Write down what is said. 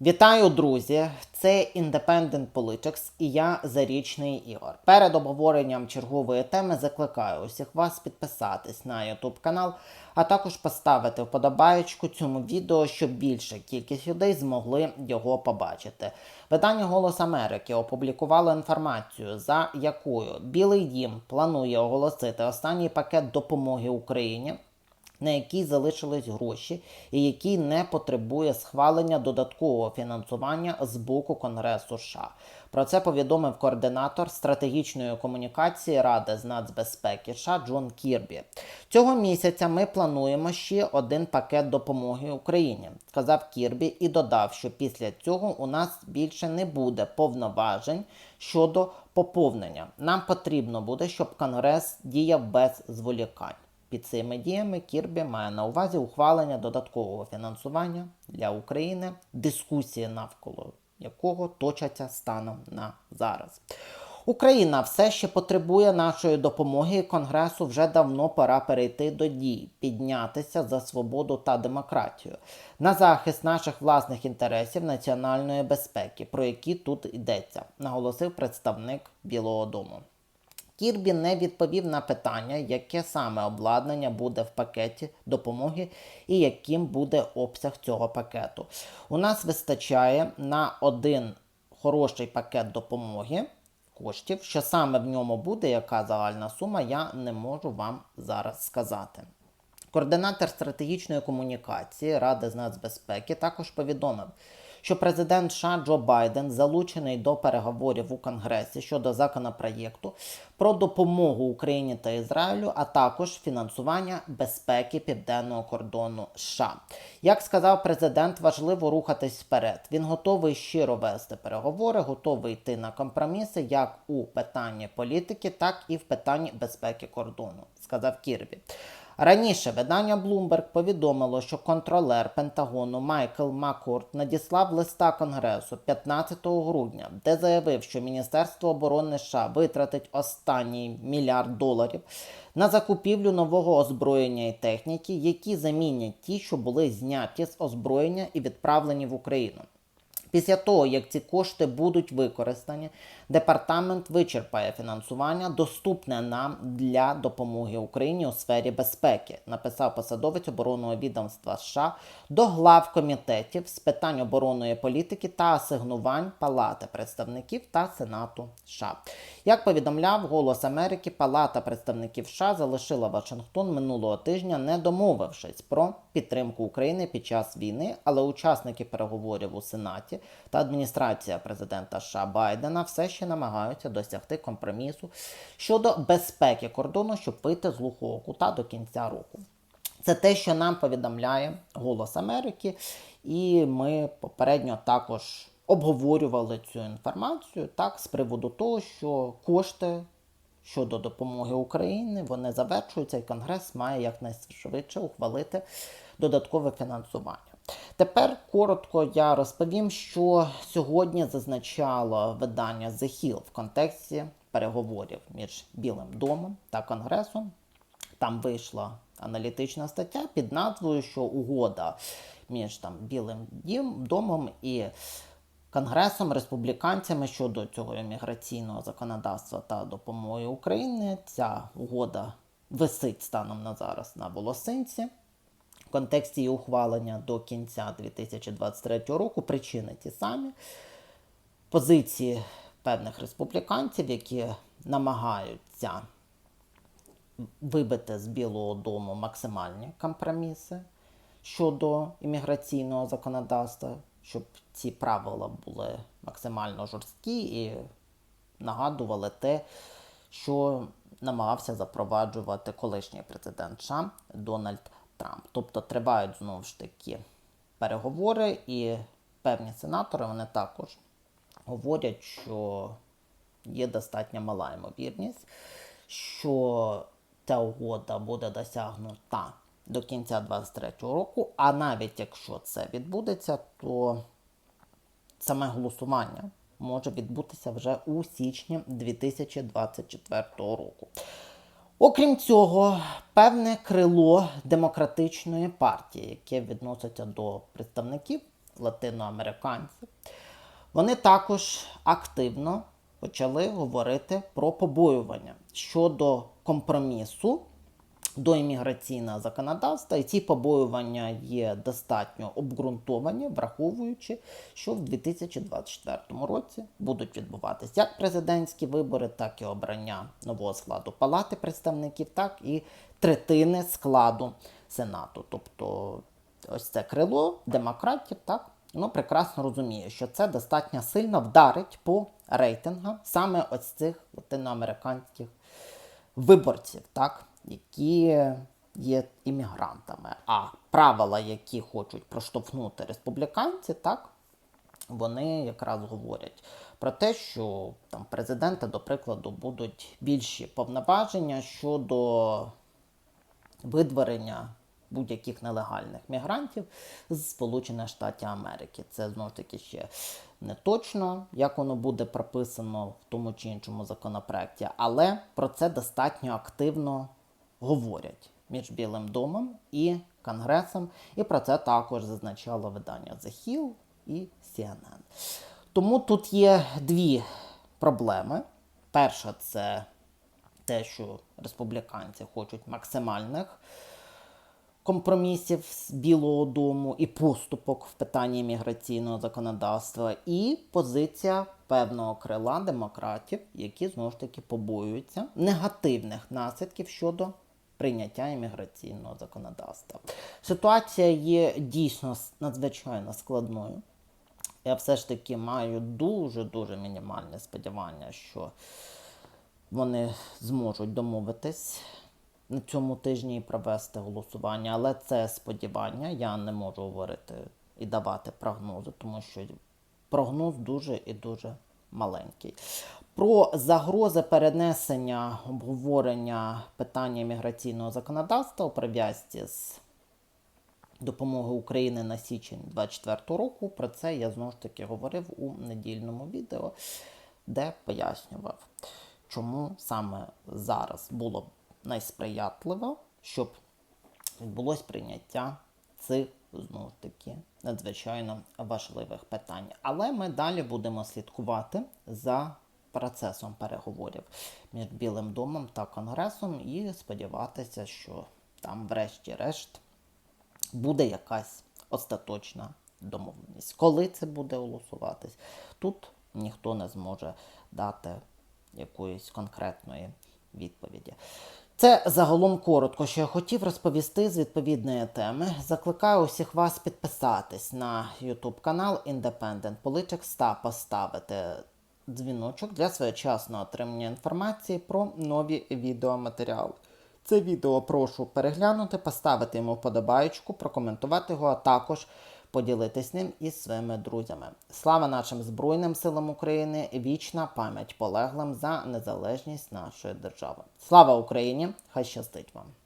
Вітаю, друзі! Це Independent Politics і я Зарічний Ігор. Перед обговоренням чергової теми закликаю усіх вас підписатись на YouTube канал, а також поставити вподобаєчку цьому відео, щоб більша кількість людей змогли його побачити. Видання Голос Америки опублікувало інформацію, за якою Білий Дім планує оголосити останній пакет допомоги Україні на якій залишились гроші, і який не потребує схвалення додаткового фінансування з боку Конгресу США. Про це повідомив координатор стратегічної комунікації Ради з нацбезпеки США Джон Кірбі. Цього місяця ми плануємо ще один пакет допомоги Україні, сказав Кірбі і додав, що після цього у нас більше не буде повноважень щодо поповнення. Нам потрібно буде, щоб Конгрес діяв без зволікань. Під цими діями Кірбі має на увазі ухвалення додаткового фінансування для України, дискусії навколо якого точаться станом на зараз. Україна все ще потребує нашої допомоги, і Конгресу вже давно пора перейти до дій, піднятися за свободу та демократію, на захист наших власних інтересів національної безпеки, про які тут йдеться, наголосив представник Білого Дому. Кірбі не відповів на питання, яке саме обладнання буде в пакеті допомоги і яким буде обсяг цього пакету. У нас вистачає на один хороший пакет допомоги коштів. Що саме в ньому буде, яка загальна сума, я не можу вам зараз сказати. Координатор стратегічної комунікації Ради з нацбезпеки також повідомив, що президент США Джо Байден залучений до переговорів у Конгресі щодо законопроєкту про допомогу Україні та Ізраїлю, а також фінансування безпеки південного кордону США. Як сказав президент, важливо рухатись вперед. Він готовий щиро вести переговори, готовий йти на компроміси як у питанні політики, так і в питанні безпеки кордону, сказав Кірбі. Раніше видання Bloomberg повідомило, що контролер Пентагону Майкл Маккорд надіслав листа Конгресу 15 грудня, де заявив, що Міністерство оборони США витратить останній мільярд доларів на закупівлю нового озброєння і техніки, які замінять ті, що були зняті з озброєння і відправлені в Україну. Після того, як ці кошти будуть використані, департамент вичерпає фінансування, доступне нам для допомоги Україні у сфері безпеки, написав посадовець оборонного відомства США до глав комітетів з питань оборонної політики та асигнувань Палати представників та Сенату США. Як повідомляв Голос Америки, Палата представників США залишила Вашингтон минулого тижня, не домовившись про підтримку України під час війни, але учасники переговорів у Сенаті та адміністрація президента США Байдена все ще намагаються досягти компромісу щодо безпеки кордону, щоб вийти з глухого кута до кінця року. Це те, що нам повідомляє Голос Америки, і ми попередньо також обговорювали цю інформацію так з приводу того, що кошти щодо допомоги Україні вони завершуються, і Конгрес має якнайшвидше ухвалити додаткове фінансування. Тепер коротко я розповім, що сьогодні зазначало видання The Hill в контексті переговорів між Білим домом та Конгресом. Там вийшла аналітична стаття під назвою, що угода між там Білим домом і Конгресом, республіканцями щодо цього імміграційного законодавства та допомоги Україні. Ця угода висить станом на зараз на волосинці. Контексті її ухвалення до кінця 2023 року причини ті самі. Позиції певних республіканців, які намагаються вибити з Білого Дому максимальні компроміси щодо імміграційного законодавства, щоб ці правила були максимально жорсткі і нагадували те, що намагався запроваджувати колишній президент США Дональд Трамп. Тобто тривають знову ж таки переговори, і певні сенатори вони також говорять, що є достатньо мала ймовірність, що ця угода буде досягнута до кінця 2023 року. А навіть якщо це відбудеться, то саме голосування може відбутися вже у січні 2024 року. Окрім цього, певне крило демократичної партії, яке відноситься до представників латиноамериканців, вони також активно почали говорити про побоювання щодо компромісу до імміграційного законодавства, і ці побоювання є достатньо обґрунтовані, враховуючи, що в 2024 році будуть відбуватися як президентські вибори, так і обрання нового складу Палати представників, так і третини складу Сенату. Тобто, ось це крило демократів, так. Ну, прекрасно розуміє, що це достатньо сильно вдарить по рейтингам саме ось цих латиноамериканських виборців, так, які є іммігрантами. А правила, які хочуть проштовхнути республіканці, так, вони якраз говорять про те, що там президенти, до прикладу, будуть більші повноваження щодо видворення будь-яких нелегальних мігрантів з Сполучених Штатів Америки. Це знову ж таки ще не точно, як воно буде прописано в тому чи іншому законопроекті, але про це достатньо активно говорять між Білим домом і Конгресом, і про це також зазначало видання The Hill і CNN. Тому тут є дві проблеми. Перша це те, що республіканці хочуть максимальних компромісів з Білого Дому і поступок в питанні міграційного законодавства, і позиція певного крила демократів, які знову ж таки побоюються негативних наслідків щодо прийняття імміграційного законодавства. Ситуація є дійсно надзвичайно складною. Я все ж таки маю дуже-дуже мінімальне сподівання, що вони зможуть домовитись на цьому тижні і провести голосування. Але це сподівання. Я не можу говорити і давати прогнози, тому що прогноз дуже і дуже маленький. Про загрози перенесення обговорення питання міграційного законодавства у прив'язці з допомоги України на січень 24 року. Про це я знову ж таки говорив у недільному відео, де пояснював, чому саме зараз було найсприятливо, щоб відбулось прийняття цих знову ж таки надзвичайно важливих питань. Але ми далі будемо слідкувати за процесом переговорів між Білим домом та Конгресом і сподіватися, що там, врешті-решт, буде якась остаточна домовленість. Коли це буде голосуватись, тут ніхто не зможе дати якоїсь конкретної відповіді. Це загалом коротко, що я хотів розповісти з відповідної теми. Закликаю усіх вас підписатись на YouTube канал Independent Politics та поставити дзвіночок для своєчасного отримання інформації про нові відеоматеріали. Це відео прошу переглянути, поставити йому вподобаєчку, прокоментувати його, а також поділитись ним із своїми друзями. Слава нашим Збройним силам України! Вічна пам'ять полеглим за незалежність нашої держави. Слава Україні! Хай щастить вам!